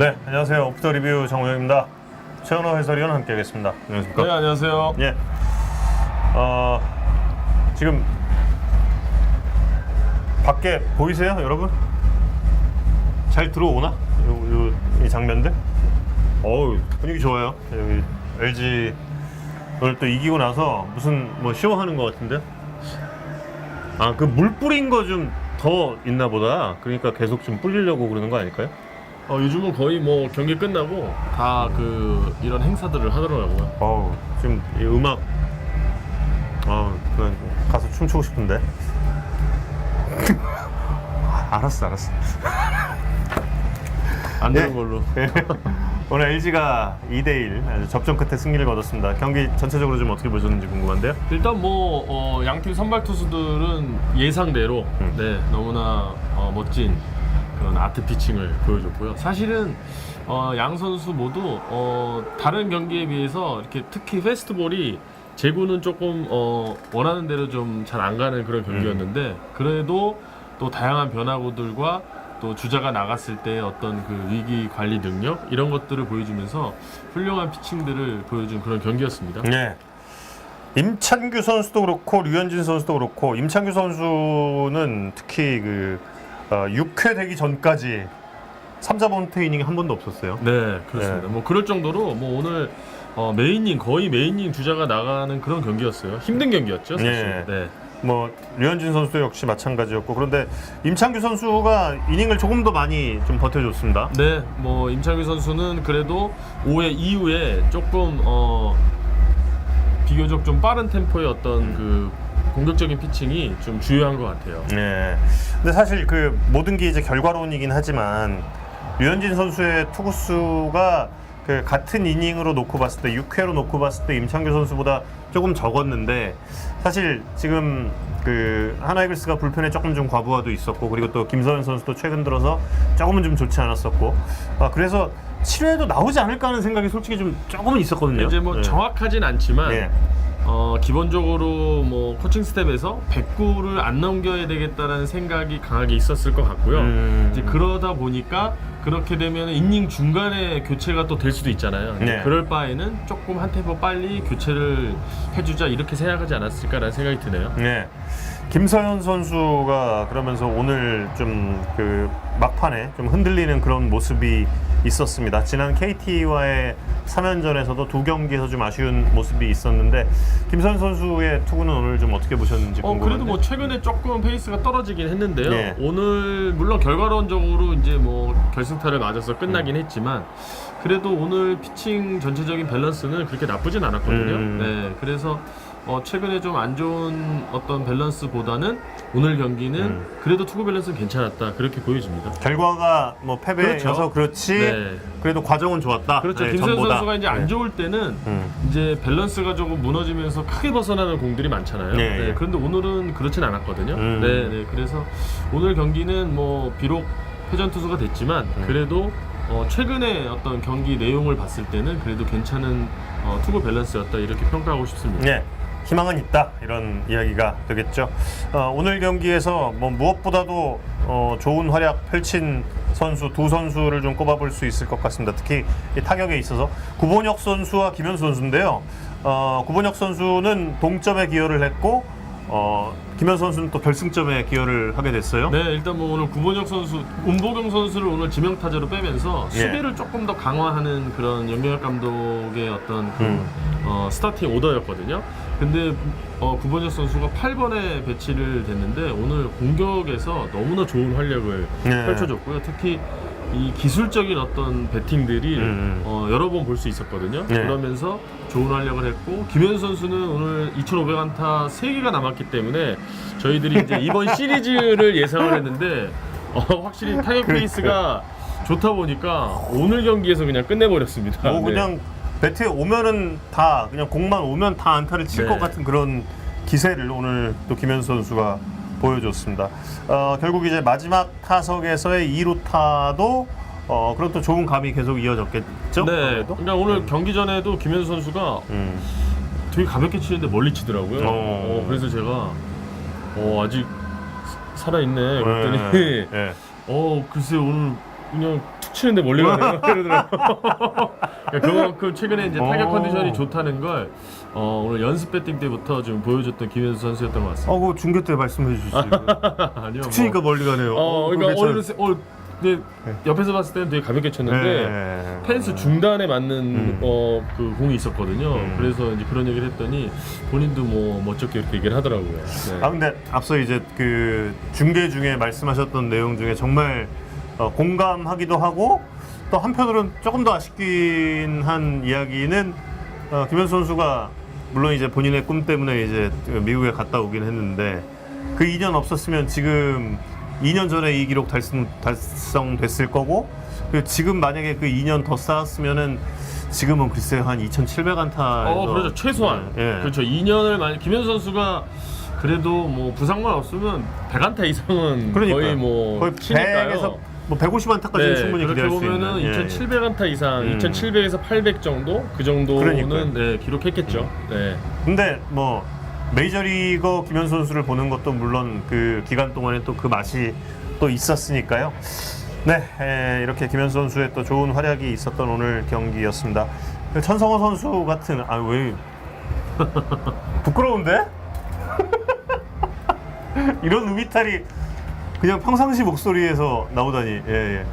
네, 안녕하세요. 오프더 리뷰 정우영입니다. 최현호 해설위원 함께하겠습니다. 안녕하십니까? 네 안녕하세요. 예. 어, 지금 밖에 보이세요, 여러분? 잘 들어오나? 요, 요, 이 장면들? 어우, 분위기 좋아요. 여기 LG 오늘 또 이기고 나서 무슨 뭐 쇼하는 것 같은데요? 아, 그 물 뿌린 거 좀 더 있나 보다. 그러니까 계속 좀 뿌리려고 그러는 거 아닐까요? 어, 요즘은 거의 뭐 경기 끝나고 다 그 이런 행사들을 하더라고요. 어우 지금 이 음악 아 그냥 가서 춤추고 싶은데 알았어 알았어 안 되는 예. 걸로. 오늘 LG가 2대1 아주 접전 끝에 승리를 거뒀습니다 경기 전체적으로 좀 어떻게 보셨는지 궁금한데요 일단 뭐 어, 양팀 선발 투수들은 예상대로 음. 네 너무나 어, 멋진 그런 아트 피칭을 보여줬고요. 사실은 어, 양 선수 모두 어, 다른 경기에 비해서 이렇게 특히 페스트볼이 제구는 조금 어, 원하는 대로 좀 잘 안 가는 그런 경기였는데 그래도 또 다양한 변화구들과 또 주자가 나갔을 때 어떤 그 위기 관리 능력 이런 것들을 보여주면서 훌륭한 피칭들을 보여준 그런 경기였습니다. 네 임찬규 선수도 그렇고 류현진 선수도 그렇고 임찬규 선수는 특히 그 어, 6회 되기 전까지 3, 4번트 이닝이 한 번도 없었어요 네, 그렇습니다. 뭐 그럴 정도로 뭐 오늘 어, 메인닝 거의 메인닝 주자가 나가는 그런 경기였어요. 힘든 경기였죠, 사실. 네. 네. 뭐 류현진 선수도 역시 마찬가지였고 그런데 임창규 선수가 이닝을 조금 더 많이 좀 버텨줬습니다. 네, 뭐 임창규 선수는 그래도 5회 이후에 조금 어 비교적 좀 빠른 템포의 어떤 그 공격적인 피칭이 좀 주요한 것 같아요. 네. 근데 사실 그 모든 게 이제 결과론이긴 하지만 류현진 선수의 투구수가 그 같은 이닝으로 놓고 봤을 때 6회로 놓고 봤을 때 임창규 선수보다 조금 적었는데 사실 지금 그 하나이글스가 불펜에 조금 좀 과부하도 있었고 그리고 또 김서현 선수도 최근 들어서 조금은 좀 좋지 않았었고 아 그래서 7회도 나오지 않을까 하는 생각이 솔직히 좀 조금은 있었거든요. 이제 뭐 네. 정확하진 않지만 네. 어, 기본적으로 뭐 코칭 스텝에서 109를 안 넘겨야 되겠다라는 생각이 강하게 있었을 것 같고요. 음. 이제 그러다 보니까 그렇게 되면 이닝 중간에 교체가 또 될 수도 있잖아요. 네. 그럴 바에는 조금 한 템포 빨리 교체를 해주자 이렇게 생각하지 않았을까라는 생각이 드네요. 네. 김서현 선수가 그러면서 오늘 좀 그 막판에 좀 흔들리는 그런 모습이 있었습니다. 지난 KT와의 3연전에서도 두 경기에서 좀 아쉬운 모습이 있었는데 김서현 선수의 투구는 오늘 좀 어떻게 보셨는지 어 궁금한데. 그래도 뭐 최근에 조금 페이스가 떨어지긴 했는데요. 네. 오늘 물론 결과론적으로 이제 뭐 결승타를 맞아서 끝나긴 음. 했지만 그래도 오늘 피칭 전체적인 밸런스는 그렇게 나쁘진 않았거든요. 음. 네, 그래서 어 최근에 좀 안 좋은 어떤 밸런스보다는 오늘 경기는 음. 그래도 투구 밸런스는 괜찮았다 그렇게 보여집니다. 결과가 뭐 패배여서 그렇죠. 그렇지 네. 그래도 과정은 좋았다. 그렇죠. 네, 김선 전보다. 선수가 이제 안 네. 좋을 때는 음. 이제 밸런스가 조금 무너지면서 크게 벗어나는 공들이 많잖아요. 네, 네, 예. 그런데 오늘은 그렇진 않았거든요. 음. 네, 네. 그래서 오늘 경기는 뭐 비록 패전 투수가 됐지만 음. 그래도 어, 최근에 어떤 경기 내용을 봤을 때는 그래도 괜찮은 어, 투구 밸런스였다 이렇게 평가하고 싶습니다. 네. 희망은 있다 이런 이야기가 되겠죠. 어, 오늘 경기에서 뭐 무엇보다도 어, 좋은 활약 펼친 선수 두 선수를 좀 꼽아볼 수 있을 것 같습니다. 특히 이 타격에 있어서 구본혁 선수와 김현수 선수인데요. 어, 구본혁 선수는 동점에 기여를 했고 어, 김현수 선수는 또 결승점에 기여를 하게 됐어요. 네, 일단 뭐 오늘 구본혁 선수, 운보경 선수를 오늘 지명 타자로 빼면서 예. 수비를 조금 더 강화하는 그런 연경혁 감독의 어떤 그, 음. 어, 스타팅 오더였거든요. 근데 어, 구본혁 선수가 8번에 배치를 됐는데 오늘 공격에서 너무나 좋은 활약을 네. 펼쳐줬고요. 특히 이 기술적인 어떤 배팅들이 음. 어, 여러 번 볼 수 있었거든요. 네. 그러면서 좋은 활약을 했고 김현 선수는 오늘 2,500안타 3개가 남았기 때문에 저희들이 이제 이번 시리즈를 예상을 했는데 어, 확실히 타격 페이스가 좋다 보니까 오늘 경기에서 그냥 끝내버렸습니다. 뭐 네. 그냥 배트에 오면은 다 그냥 공만 오면 다 안타를 칠것 네. 같은 그런 기세를 오늘 또 김현수 선수가 보여줬습니다. 어, 결국 이제 마지막 타석에서의 2루타도 어, 그런 또 좋은 감이 계속 이어졌겠죠? 네, 아무래도? 그러니까 오늘 경기 전에도 김현수 선수가 음. 되게 가볍게 치는데 멀리 치더라고요. 어. 어, 그래서 제가 어, 아직 살아 있네. 그랬더니 네. 네. 어 글쎄 오늘 그냥 툭 치는데 멀리 가네요. 그러더라고요. 그러니까 그만큼 최근에 이제 타격 오. 컨디션이 좋다는 걸 어, 오늘 연습 배팅 때부터 좀 보여줬던 김현수 선수였던 것 같습니다. 어, 그 중계 때 말씀해 주시죠. 아니요. 뭐. 치니까 멀리 가네요. 어, 그러니까 그게 오늘은 참- 세- 어, 근데 옆에서 봤을 때는 되게 가볍게 쳤는데 네. 펜스 중단에 맞는 음. 어, 그 공이 있었거든요. 음. 그래서 이제 그런 얘기를 했더니 본인도 뭐 멋쩍게 이렇게 얘기를 하더라고요. 네. 아 근데 앞서 이제 그 중계 중에 말씀하셨던 내용 중에 정말 어, 공감하기도 하고 또 한편으로는 조금 더 아쉽긴 한 이야기는 어, 김현수 선수가 물론 이제 본인의 꿈 때문에 이제 그 미국에 갔다 오긴 했는데 그 2년 없었으면 지금 2년 전에 이 기록 달성, 달성됐을 거고 그리고 지금 만약에 그 2년 더 쌓았으면은 지금은 글쎄요 한 2,700안타 어, 그렇죠. 최소한. 예. 그렇죠. 2년을 만 김현수 선수가 그래도 뭐 부상만 없으면 100안타 이상은 그러니까요. 거의 뭐 거의 치니까요. 100에서 뭐 150안타까지는 충분히 그렇게 기대할 수 보면은 있는 예, 예. 2,700안타 이상, 음. 2,700에서 800 정도 그 정도는 그러니까요. 음. 네, 기록했겠죠. 네. 근데 뭐 메이저리거 김현수 선수를 보는 것도 물론 그 기간 동안에 또 그 맛이 또 있었으니까요. 네, 에, 이렇게 김현수 선수의 또 좋은 활약이 있었던 오늘 경기였습니다. 그 천성호 선수 같은 아 왜 부끄러운데? 이런 음이탈이 그냥 평상시 목소리에서 나오다니. 예, 예.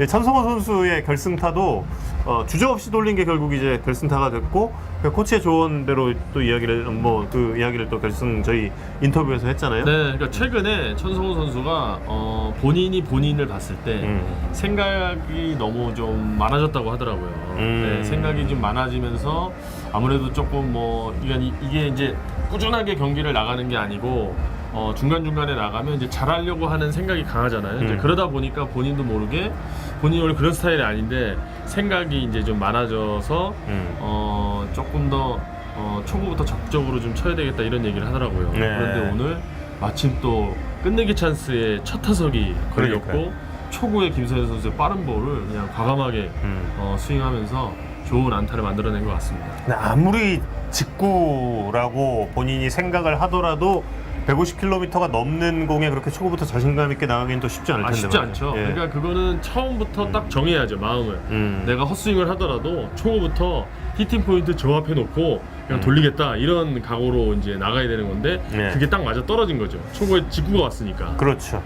예, 천성호 선수의 결승타도 어, 주저없이 돌린 게 결국 이제 결승타가 됐고 그 코치의 조언대로 또 이야기를 뭐 그 이야기를 또 결승 저희 인터뷰에서 했잖아요. 네, 그러니까 최근에 천성호 선수가 어, 본인이 본인을 봤을 때 음. 생각이 너무 좀 많아졌다고 하더라고요. 음. 네, 생각이 좀 많아지면서 아무래도 조금 뭐 이게, 이게 이제 꾸준하게 경기를 나가는 게 아니고 어, 중간 중간에 나가면 이제 잘하려고 하는 생각이 강하잖아요. 이제 음. 그러다 보니까 본인도 모르게 본인이 원래 그런 스타일이 아닌데 생각이 이제 좀 많아져서 음. 어, 조금 더 어, 초구부터 적극적으로 좀 쳐야 되겠다 이런 얘기를 하더라고요. 네. 그런데 오늘 마침 또 끝내기 찬스에 첫 타석이 걸렸고 그러니까요. 초구에 김서현 선수의 빠른 볼을 그냥 과감하게 음. 어, 스윙하면서 좋은 안타를 만들어낸 것 같습니다. 아무리 직구라고 본인이 생각을 하더라도 150km가 넘는 공에 그렇게 초구부터 자신감 있게 나가기는 또 쉽지 않을 아 텐데 쉽지 말이에요. 않죠. 예. 그러니까 그거는 처음부터 딱 정해야죠 마음을. 음. 내가 헛스윙을 하더라도 초구부터 히팅 포인트 저 앞에 놓고 그냥 음. 돌리겠다 이런 각오로 이제 나가야 되는 건데 네. 그게 딱 맞아 떨어진 거죠. 초구에 직구가 왔으니까. 그렇죠.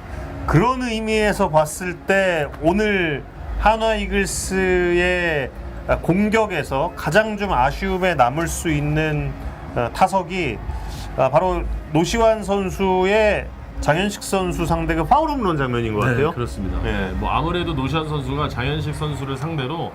그런 의미에서 봤을 때 오늘 한화 이글스의 공격에서 가장 좀 아쉬움에 남을 수 있는 어, 타석이 아, 바로 노시환 선수의 장현식 선수 상대 그 파울 홈런 장면인 것 같아요. 네, 그렇습니다. 네. 네, 뭐 아무래도 노시안 선수가 장현식 선수를 상대로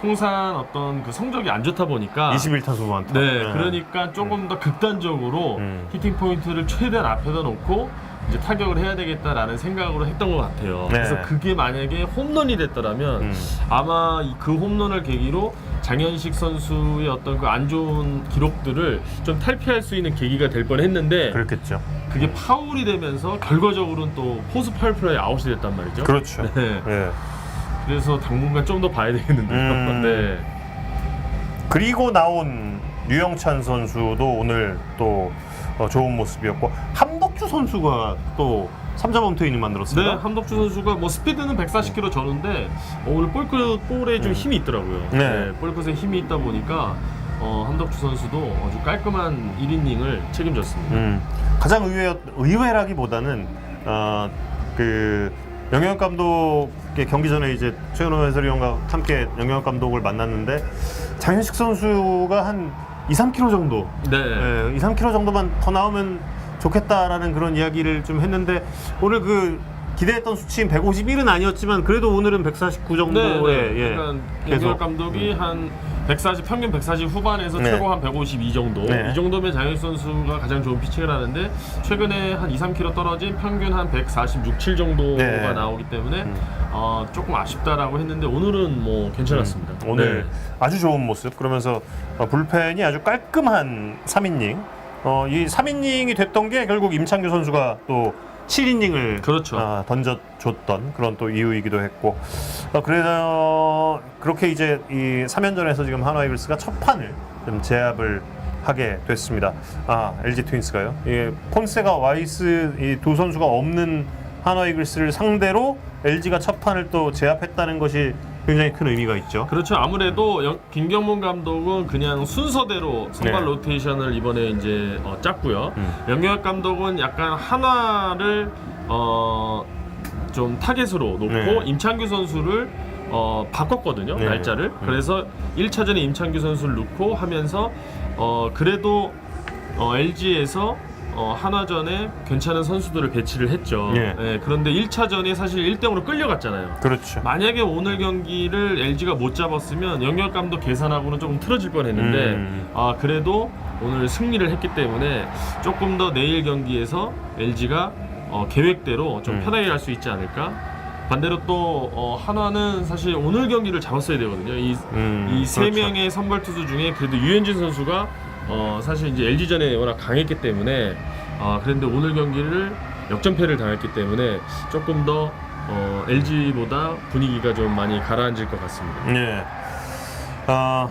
통산 어떤 그 성적이 안 좋다 보니까 21타수 완타. 네, 그러니까 조금 더 극단적으로 음. 히팅 포인트를 최대한 앞에다 놓고 이제 타격을 해야 되겠다라는 생각으로 했던 것 같아요. 네. 그래서 그게 만약에 홈런이 됐더라면 음. 아마 이 그 홈런을 계기로 장현식 선수의 어떤 그 안 좋은 기록들을 좀 탈피할 수 있는 계기가 될 뻔했는데 그렇겠죠. 그게 파울이 되면서 결과적으로는 또 포스 파울플라이 아웃이 됐단 말이죠. 그렇죠. 네. 예. 그래서 당분간 좀 더 봐야 되겠는데요. 음. 네. 그리고 나온 류영찬 선수도 오늘 또 어, 좋은 모습이었고 함덕주 선수가 또 3점 홈트이닝 만들었습니다. 네, 함덕주 선수가 뭐 스피드는 140km 저는데 어, 오늘 볼끝 볼에 좀 힘이 있더라고요. 네. 네. 볼끝에 힘이 있다 보니까 어, 함덕주 선수도 아주 깔끔한 1이닝을 책임졌습니다. 음, 가장 의외 의외라기보다는 어, 그 영영 감독의 경기 전에 이제 최현호 해설위원과 함께 영영 감독을 만났는데 장현식 선수가 한 2, 3kg 정도, 네. 예, 2, 3kg 정도만 더 나오면 좋겠다라는 그런 이야기를 좀 했는데 오늘 그 기대했던 수치인 151은 아니었지만 그래도 오늘은 149 네, 정도에 네. 예, 그러니까 계속 감독이 한 140 평균 140 후반에서 네. 최고 한 152 정도 네. 이 정도면 장현 선수가 가장 좋은 피칭을 하는데 최근에 한 2, 3kg 떨어진 평균 한 146, 7 정도가 네. 나오기 때문에 음. 어, 조금 아쉽다라고 했는데 오늘은 뭐 괜찮았습니다. 음, 오늘 네. 아주 좋은 모습. 그러면서 어, 불펜이 아주 깔끔한 3이닝. 어, 이 3이닝이 됐던 게 결국 임창규 선수가 또 7이닝을 그렇죠. 던져줬던 그런 또 이유이기도 했고. 어, 그래서 그렇게 이제 이 3연전에서 지금 한화 이글스가 첫 판을 좀 제압을 하게 됐습니다. 아, LG 트윈스가요. 예, 폰세가 와이스 이 두 선수가 없는 한화 이글스를 상대로 LG가 첫 판을 또 제압했다는 것이 굉장히 큰 의미가 있죠. 그렇죠. 아무래도 영- 김경문 감독은 그냥 순서대로 선발 네. 로테이션을 이번에 이제 어, 짰고요. 음. 영역 감독은 약간 하나를 어, 좀 타겟으로 놓고 네. 임창규 선수를 어, 바꿨거든요. 네. 날짜를. 음. 그래서 1차전에 임창규 선수를 넣고 하면서 어, 그래도 어, LG에서 어, 한화전에 괜찮은 선수들을 배치를 했죠. 예. 예, 그런데 1차전에 사실 1대0으로 끌려갔잖아요. 그렇죠. 만약에 오늘 경기를 LG가 못 잡았으면 영역 감독 계산하고는 조금 틀어질 뻔했는데 음. 아 그래도 오늘 승리를 했기 때문에 조금 더 내일 경기에서 LG가 어, 계획대로 좀 음. 편하게 갈 수 있지 않을까. 반대로 또 어, 한화는 사실 오늘 경기를 잡았어야 되거든요. 음, 이세 그렇죠. 명의 선발 투수 중에 그래도 유현진 선수가 어, 사실 이제 LG전에 워낙 강했기 때문에 아 그런데 오늘 경기를 역전패를 당했기 때문에 조금 더 어, LG보다 분위기가 좀 많이 가라앉을 것 같습니다. 예. 아,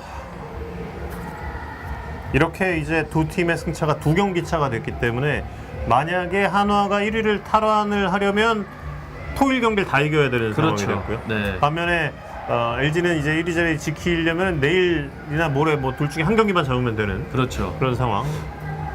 이렇게 이제 두 팀의 승차가 두 경기 차가 됐기 때문에 만약에 한화가 1위를 탈환을 하려면 토일 경기를 다 이겨야 되는 상황이 됐고요. 네. 반면에 어, LG는 이제 1위 자리 지키려면 내일이나 모레 뭐 둘 중에 한 경기만 잡으면 되는 그렇죠. 그런 상황.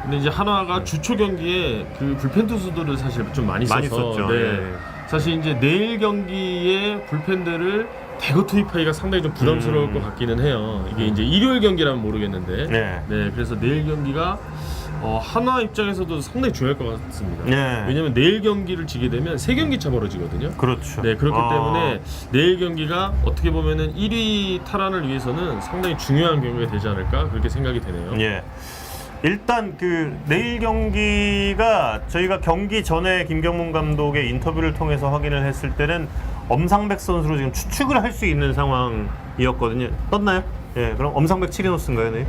근데 이제 한화가 주초 경기에 그 불펜 투수들을 사실 좀 많이 써서 많이 썼죠. 네. 예. 사실 이제 내일 경기에 불펜들을 대거 투입하기가 상당히 좀 부담스러울 음. 것 같기는 해요. 이게 이제 일요일 경기라면 모르겠는데. 네. 네, 그래서 내일 경기가 어, 한화 입장에서도 상당히 중요할 것 같습니다. 네. 왜냐면 내일 경기를 지게 되면 세 경기 차 벌어지거든요. 그렇죠. 네, 그렇기 아, 때문에 내일 경기가 어떻게 보면은 1위 탈환을 위해서는 상당히 중요한 경기가 되지 않을까 그렇게 생각이 되네요. 예. 일단 그 내일 경기가 저희가 경기 전에 김경문 감독의 인터뷰를 통해서 확인을 했을 때는 엄상백 선수로 지금 추측을 할 수 있는 상황이었거든요. 떴나요? 예. 그럼 엄상백 치리노스인가요, 네?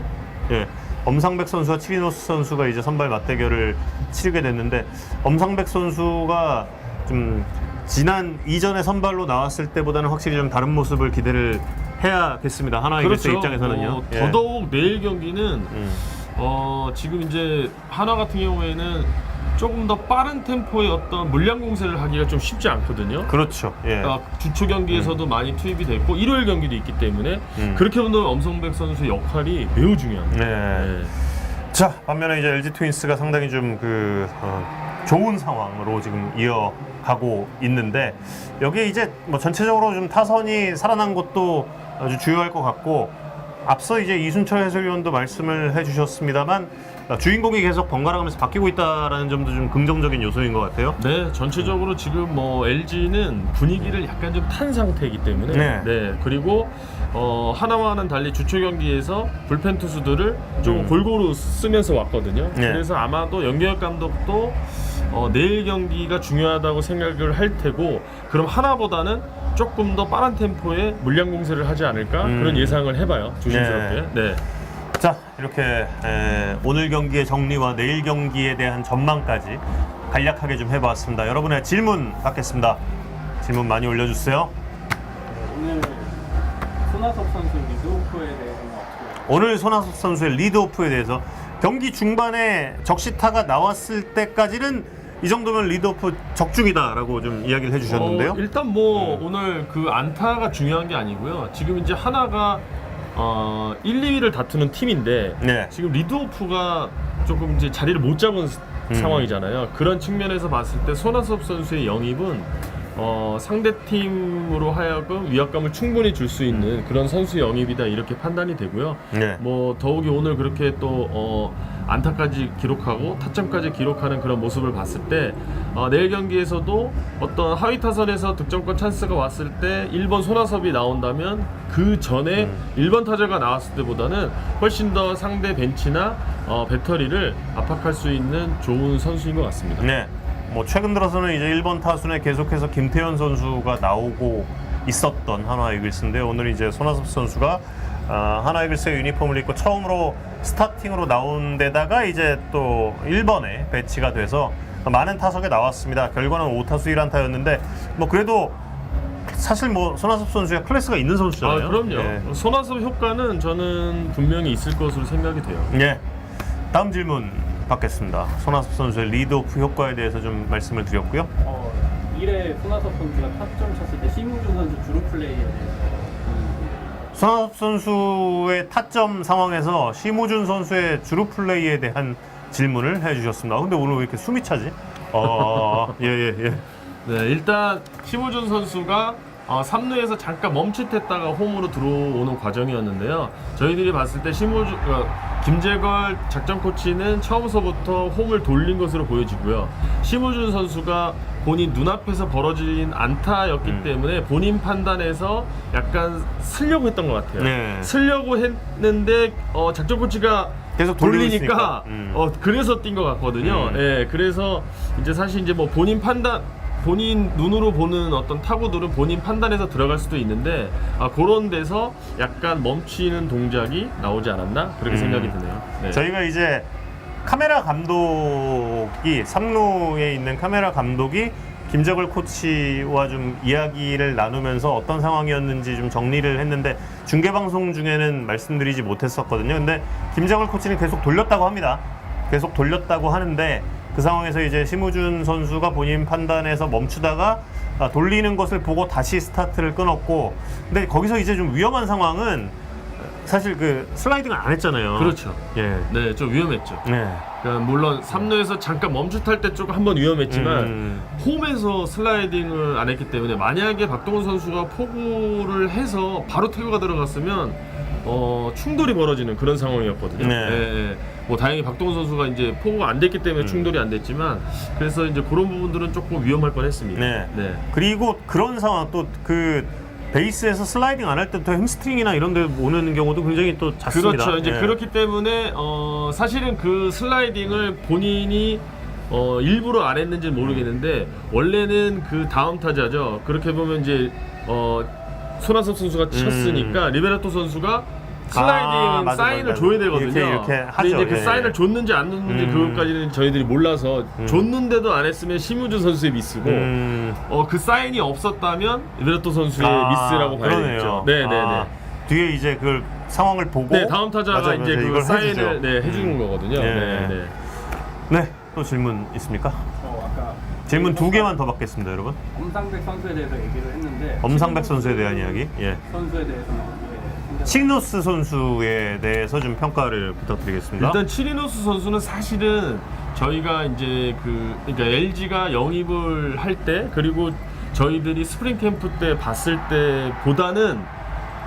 예. 엄상백 선수와 치리노스 선수가 이제 선발 맞대결을 치르게 됐는데 엄상백 선수가 좀 지난 이전에 선발로 나왔을 때보다는 확실히 좀 다른 모습을 기대를 해야겠습니다. 하나 이글스 입장에서는요. 어, 예. 더더욱 내일 경기는 음. 어, 지금 이제 한화 같은 경우에는 조금 더 빠른 템포의 어떤 물량 공세를 하기가 좀 쉽지 않거든요. 그렇죠. 예. 아, 주초 경기에서도 많이 투입이 됐고 일요일 경기도 있기 때문에 음. 그렇게 본다면 엄성백 선수의 역할이 매우 중요합니다. 네. 네. 자 반면에 이제 LG 트윈스가 상당히 좀 그 좋은 상황으로 지금 이어가고 있는데 여기에 이제 뭐 전체적으로 좀 타선이 살아난 것도 아주 주요할 것 같고 앞서 이제 이순철 해설위원도 말씀을 해주셨습니다만 어, 주인공이 계속 번갈아가면서 바뀌고 있다라는 점도 좀 긍정적인 요소인 것 같아요. 네, 전체적으로 지금 뭐 LG는 분위기를 약간 좀 탄 상태이기 때문에 네. 그리고 어, 하나와는 달리 주초 경기에서 불펜 투수들을 좀 음. 골고루 쓰면서 왔거든요. 네. 그래서 아마도 연기혁 감독도 어, 내일 경기가 중요하다고 생각을 할 테고 그럼 하나보다는 조금 더 빠른 템포의 물량 공세를 하지 않을까 음. 그런 예상을 해봐요. 조심스럽게. 네. 자 이렇게 에, 오늘 경기의 정리와 내일 경기에 대한 전망까지 간략하게 좀 해봤습니다. 여러분의 질문 받겠습니다. 질문 많이 올려주세요. 오늘 손아섭 선수 리드오프에 대해서는 어떻게 오늘 손아섭 선수의 리드오프에 대해서 경기 중반에 적시타가 나왔을 때까지는 이 정도면 리드오프 적중이다라고 좀 이야기를 해주셨는데요. 어, 일단 뭐 오늘 그 안타가 중요한 게 아니고요. 지금 이제 하나가 어, 1, 2위를 다투는 팀인데 네. 지금 리드오프가 조금 이제 자리를 못 잡은 스- 음. 상황이잖아요. 그런 측면에서 봤을 때 손아섭 선수의 영입은 어, 상대 팀으로 하여금 위압감을 충분히 줄 수 있는 그런 선수 영입이다 이렇게 판단이 되고요. 네. 뭐 더욱이 오늘 그렇게 또 어, 안타까지 기록하고 타점까지 기록하는 그런 모습을 봤을 때 어, 내일 경기에서도 어떤 하위 타선에서 득점권 찬스가 왔을 때 1번 손아섭이 나온다면 그 전에 음. 1번 타자가 나왔을 때보다는 훨씬 더 상대 벤치나 어, 배터리를 압박할 수 있는 좋은 선수인 것 같습니다. 네. 뭐 최근 들어서는 이제 1번 타순에 계속해서 김태현 선수가 나오고 있었던 한화 이글스인데 오늘 이제 손아섭 선수가 아, 한화 이글스의 유니폼을 입고 처음으로 스타팅으로 나온 데다가 이제 또 1번에 배치가 돼서 많은 타석에 나왔습니다. 결과는 5타수 1안타였는데 뭐 그래도 사실 뭐 손아섭 선수가 클래스가 있는 아, 선수잖아요. 그럼요. 예. 손아섭 효과는 저는 분명히 있을 것으로 생각이 돼요. 예. 다음 질문 받겠습니다. 손아섭 선수의 리드오프 효과에 대해서 좀 말씀을 드렸고요. 어, 1회 손아섭 선수가 타점 쳤을 때 심우준 선수 주루 플레이에 대해서 음, 손아섭 선수의 타점 상황에서 심우준 선수의 주루 플레이에 대한 질문을 해주셨습니다. 아, 근데 오늘 왜 이렇게 숨이 차지? 어, 예, 예, 예. 네, 일단 심우준 선수가 어, 3루에서 잠깐 멈칫했다가 홈으로 들어오는 과정이었는데요. 저희들이 봤을 때 심우준, 어, 김재걸 작전 코치는 처음서부터 홈을 돌린 것으로 보여지고요. 심우준 선수가 본인 눈앞에서 벌어진 안타였기 음. 때문에 본인 판단에서 약간 쓰려고 했던 것 같아요. 네. 쓰려고 했는데 어, 작전 코치가 계속 돌리니까. 음. 어 그래서 뛴 것 같거든요. 음. 예, 그래서 이제 사실 이제 뭐 본인 판단 본인 눈으로 보는 어떤 타구들은 본인 판단해서 들어갈 수도 있는데 아, 그런 데서 약간 멈추는 동작이 나오지 않았나 그렇게 음. 생각이 드네요. 네. 저희가 이제 카메라 감독이 삼루에 있는 카메라 감독이 김재걸 코치와 좀 이야기를 나누면서 어떤 상황이었는지 좀 정리를 했는데 중계 방송 중에는 말씀드리지 못했었거든요. 근데 김재걸 코치는 계속 돌렸다고 합니다. 계속 돌렸다고 하는데 그 상황에서 이제 심우준 선수가 본인 판단에서 멈추다가 아, 돌리는 것을 보고 다시 스타트를 끊었고 근데 거기서 이제 좀 위험한 상황은 사실 그 슬라이딩을 안 했잖아요. 그렇죠. 예. 네, 좀 위험했죠. 네. 그러니까 물론 3루에서 잠깐 멈칫할 때 조금 한번 위험했지만 음. 홈에서 슬라이딩을 안 했기 때문에 만약에 박동원 선수가 포구를 해서 바로 태그가 들어갔으면 어, 충돌이 벌어지는 그런 상황이었거든요. 네. 예, 예. 뭐 다행히 박동원 선수가 이제 포구가 안 됐기 음. 때문에 충돌이 안 됐지만 그래서 이제 그런 부분들은 조금 위험할 뻔했습니다. 네. 네. 그리고 그런 상황 또그 베이스에서 슬라이딩 안 할 때부터 햄스트링이나 이런 데 오는 경우도 굉장히 또 잦습니다. 그렇죠. 이제 예. 그렇기 때문에 어, 사실은 그 슬라이딩을 본인이 어, 일부러 안 했는지는 모르겠는데 원래는 그 다음 타자죠. 그렇게 보면 이제 어, 손아섭 선수가 쳤으니까 리베라토 선수가 슬라이딩 음. 아, 맞아, 사인을 맞아. 줘야 되거든요. 이렇게, 이렇게 근데 하죠. 이제 그 예, 사인을 예. 줬는지 안 줬는지 음. 그것까지는 저희들이 몰라서 줬는데도 안 했으면 심우준 선수의 미스고 음. 어, 그 사인이 없었다면 리베라토 선수의 아, 미스라고 봐야 그러네요. 되겠죠. 네, 네, 네. 아, 뒤에 이제 그 상황을 보고 네, 다음 타자가 맞아요, 이제. 그 사인을 해주죠. 네, 해주는 거거든요. 예. 네, 네. 네. 또 질문 있습니까? 저 아까 질문 두 개만 더 받겠습니다, 여러분. 엄상백 선수에 대해서 얘기를 했는데 엄상백 선수에 대한 이야기. 예. 선수에 대해서 칭노스 선수에 대해서 좀 평가를 부탁드리겠습니다. 일단 치리노스 선수는 사실은 저희가 이제 그 그러니까 LG가 영입을 할 때 그리고 저희들이 스프링 캠프 때 봤을 때보다는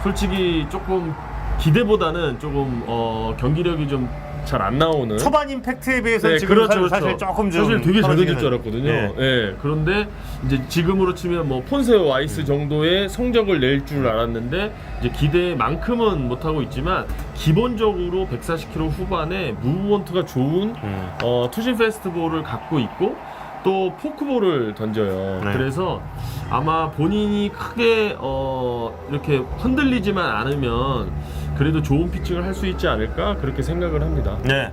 솔직히 조금 기대보다는 조금 어, 경기력이 좀 잘 안 나오는 초반 임팩트에 비해서는 네, 지금 그렇죠, 사실, 그렇죠. 사실 조금 좀 사실 되게 잘 던질 줄 알았거든요. 예. 예. 그런데 이제 지금으로 치면 뭐 폰세오 와이스 음. 정도의 성적을 낼 줄 알았는데 이제 기대만큼은 못 하고 있지만 기본적으로 140km 후반에 무브먼트가 좋은 음. 어, 투심 페스티벌을 갖고 있고 또 포크볼을 던져요. 네. 그래서 아마 본인이 크게 어, 이렇게 흔들리지만 않으면 그래도 좋은 피칭을 할 수 있지 않을까 그렇게 생각을 합니다. 네.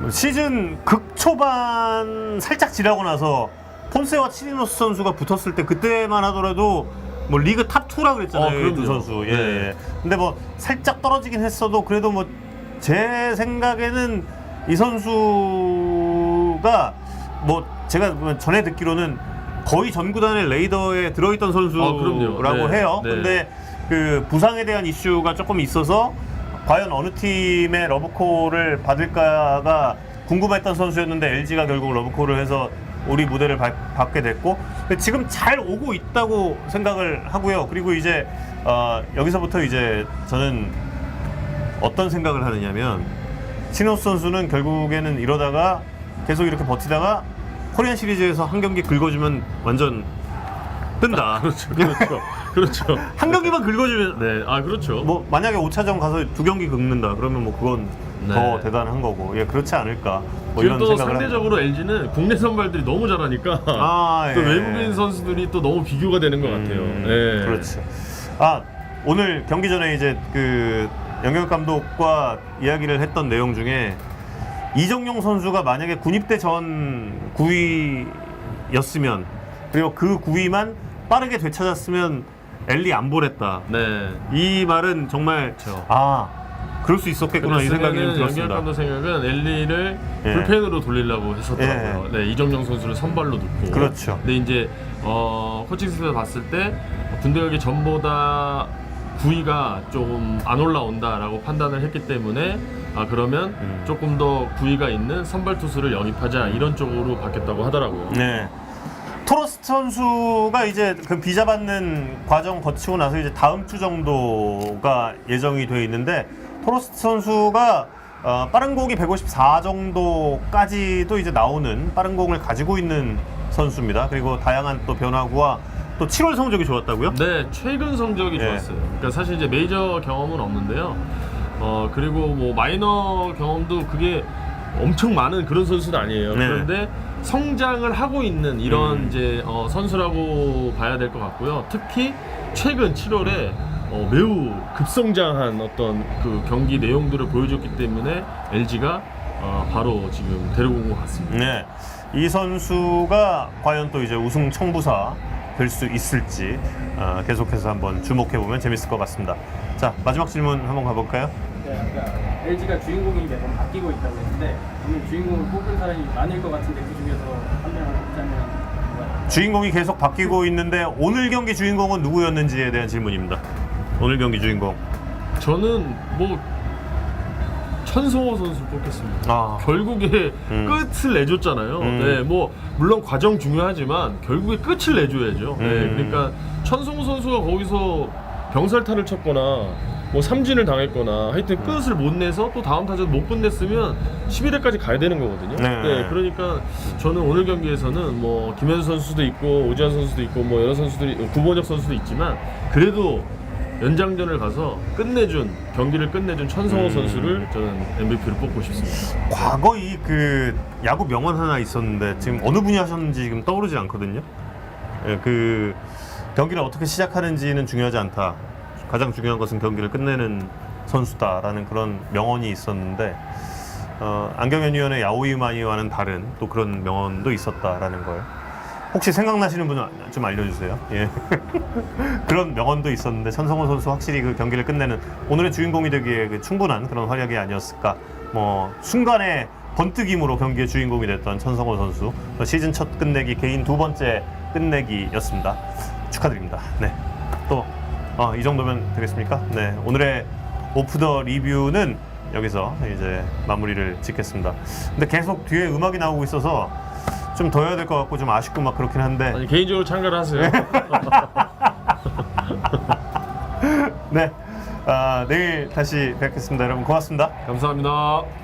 뭐 시즌 극초반 살짝 지나고 나서 폰세와 치리노스 선수가 붙었을 때 그때만 하더라도 뭐 리그 탑 2라 그랬잖아요. 어, 이두 그럼요. 선수. 예, 네. 예. 근데 뭐 살짝 떨어지긴 했어도 그래도 뭐 제 생각에는 이 선수가 뭐 제가 전에 듣기로는 거의 전 구단의 레이더에 들어있던 선수라고 아, 그럼요. 네, 해요. 네. 근데 그 부상에 대한 이슈가 조금 있어서 과연 어느 팀의 러브콜을 받을까가 궁금했던 선수였는데 LG가 결국 러브콜을 해서 우리 무대를 밟- 받게 됐고 지금 잘 오고 있다고 생각을 하고요. 그리고 이제 어, 여기서부터 이제 저는 어떤 생각을 하느냐면 신호스 선수는 결국에는 이러다가 계속 이렇게 버티다가 코리안 시리즈에서 한 경기 긁어주면 완전 뜬다. 그렇죠, 그렇죠, 그렇죠. 한 경기만 긁어주면 네, 아 그렇죠. 뭐 만약에 5차전 가서 두 경기 긁는다 그러면 뭐 그건 네. 더 대단한 거고 예 그렇지 않을까 뭐 지금 이런 또 생각을 상대적으로 LG는 국내 선발들이 너무 잘하니까 아, 또 예. 외국인 선수들이 또 너무 비교가 되는 것 같아요. 음, 예. 그렇죠. 아 오늘 경기 전에 이제 그 영경 감독과 이야기를 했던 내용 중에 이정용 선수가 만약에 군입대 전 9위였으면 그리고 그 9위만 빠르게 되찾았으면 엘리 안 보냈다. 네. 이 말은 정말 그렇죠. 아 그럴 수 있었겠구나 이 생각이 좀 들었습니다. 감독 생각은 엘리를 예. 불펜으로 돌리려고 했었더라고요. 네, 이정용 선수를 선발로 넣고. 그렇죠. 근데 이제 어, 코칭 스태프 봤을 때 군대역이 전보다 구위가 조금 안 올라온다라고 판단을 했기 때문에 아 그러면 음. 조금 더 구위가 있는 선발 투수를 영입하자 이런 쪽으로 바뀌었다고 하더라고요. 네. 토러스 선수가 이제 그 비자 받는 과정 거치고 나서 이제 다음 주 정도가 예정이 돼 있는데 토러스 선수가 어, 빠른 공이 154 정도까지도 이제 나오는 빠른 공을 가지고 있는 선수입니다. 그리고 다양한 또 변화구와 또 7월 성적이 좋았다고요? 네, 최근 성적이 예. 좋았어요. 그러니까 사실 이제 메이저 경험은 없는데요. 어 그리고 뭐 마이너 경험도 그게 엄청 많은 그런 선수는 아니에요. 네. 그런데 성장을 하고 있는 이런 음. 이제 어, 선수라고 봐야 될 것 같고요. 특히 최근 7월에 어, 매우 급성장한 어떤 그 경기 내용들을 보여줬기 때문에 LG가 어, 바로 지금 데리고 온 것 같습니다. 네. 이 선수가 과연 또 이제 우승 청부사 될 수 있을지 어, 계속해서 한번 주목해 보면 재밌을 것 같습니다. 자 마지막 질문 한번 가볼까요? LG가 주인공이 매번 바뀌고 있다고 했는데 오늘 주인공을 뽑은 사람이 많을 것 같은데 그 중에서 한 명을 뽑자면? 주인공이 계속 바뀌고 있는데 오늘 경기 주인공은 누구였는지에 대한 질문입니다. 오늘 경기 주인공. 저는 뭐 천성호 선수 뽑겠습니다. 아, 결국에 음. 끝을 내줬잖아요. 음. 네, 뭐 물론 과정 중요하지만 결국에 끝을 내줘야죠. 네, 음. 그러니까 천성호 선수가 거기서 병살타를 쳤거나 뭐 삼진을 당했거나 하여튼 음. 끝을 못 내서 또 다음 타자 못 끝냈으면 11회까지 가야 되는 거거든요. 네. 그러니까 저는 오늘 경기에서는 뭐 김현수 선수도 있고 오지환 선수도 있고 뭐 여러 선수들이 구본혁 선수도 있지만 그래도 연장전을 가서 끝내준 경기를 끝내준 천성호 음. 선수를 저는 MVP로 뽑고 싶습니다. 과거 이 그 야구 명언 하나 있었는데 지금 어느 분이 하셨는지 지금 떠오르지 않거든요. 예, 그 경기를 어떻게 시작하는지는 중요하지 않다. 가장 중요한 것은 경기를 끝내는 선수다라는 그런 명언이 있었는데 어, 안경현 위원의 야오이마니와는 다른 또 그런 명언도 있었다라는 걸 혹시 생각나시는 분은 좀 알려주세요. 예. 그런 명언도 있었는데 천성호 선수 확실히 그 경기를 끝내는 오늘의 주인공이 되기에 그 충분한 그런 활약이 아니었을까. 뭐 순간에 번뜩임으로 경기의 주인공이 됐던 천성호 선수 어, 시즌 첫 끝내기 개인 두 번째 끝내기였습니다. 축하드립니다. 네. 또 어, 이 정도면 되겠습니까? 네. 오늘의 오프 더 리뷰는 여기서 이제 마무리를 짓겠습니다. 근데 계속 뒤에 음악이 나오고 있어서 좀 더 해야 될 것 같고 좀 아쉽고 막 그렇긴 한데 아니 개인적으로 참가를 하세요. 네. 아, 내일 다시 뵙겠습니다. 여러분 고맙습니다. 감사합니다.